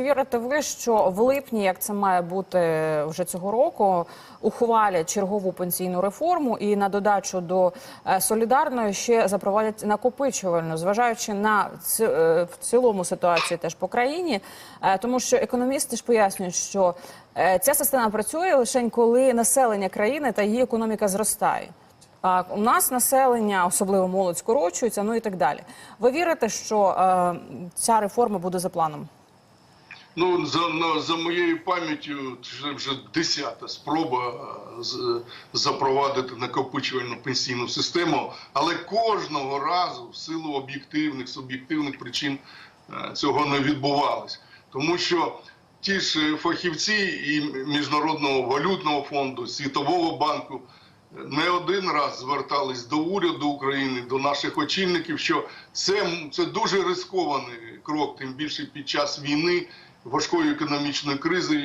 Вірите ви, що в липні, як це має бути вже цього року, ухвалять чергову пенсійну реформу і на додачу до е, солідарної ще запровадять накопичувальну, зважаючи на ці- е, в цілому ситуацію теж по країні, Е, тому що економісти ж пояснюють, що ця система працює лише коли населення країни та її економіка зростає. А у нас населення, особливо молодь, скорочується, ну і так далі. Ви вірите, що ця реформа буде за планом? Ну, за, на, за моєю пам'яттю, це вже десята спроба е, з, запровадити накопичувальну пенсійну систему, але кожного разу, в силу об'єктивних, суб'єктивних причин, е, цього не відбувалось. Тому що ті ж фахівці і Міжнародного валютного фонду, Світового банку не один раз звертались до уряду України, до наших очільників, що це, це дуже рискований крок, тим більше під час війни, важкої економічної кризи,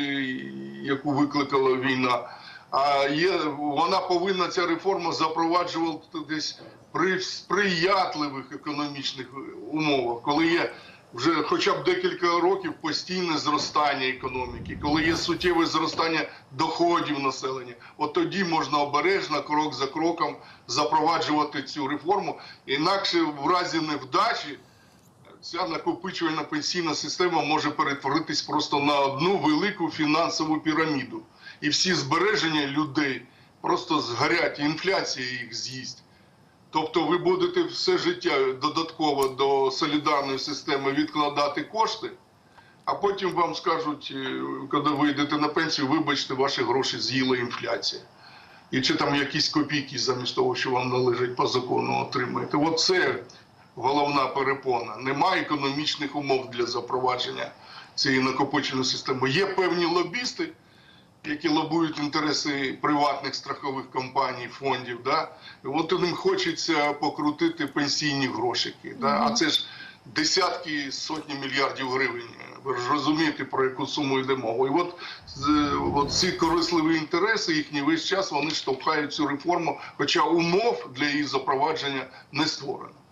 яку викликала війна. А є вона повинна ця реформа запроваджуватись при сприятливих економічних умовах, коли є вже хоча б декілька років постійне зростання економіки, коли є суттєве зростання доходів населення, от тоді можна обережно, крок за кроком запроваджувати цю реформу. Інакше в разі невдачі ця накопичувальна пенсійна система може перетворитись просто на одну велику фінансову піраміду. І всі збереження людей просто згорять, інфляція їх з'їсть. Тобто ви будете все життя додатково до солідарної системи відкладати кошти, а потім вам скажуть, е, коли ви йдете на пенсію, вибачте, ваші гроші з'їла інфляція. І чи там якісь копійки замість того, що вам належить по закону, отримаєте. От це головна перепона. Немає економічних умов для запровадження цієї накопиченої системи. Є певні лобісти, які лобують інтереси приватних страхових компаній, фондів. Да? І От їм хочеться покрутити пенсійні грошики. Да? А це ж десятки, сотні мільярдів гривень. Ви ж розумієте, про яку суму йде мова. І от, от ці корисливі інтереси, їхні весь час вони штовхають цю реформу, хоча умов для її запровадження не створено.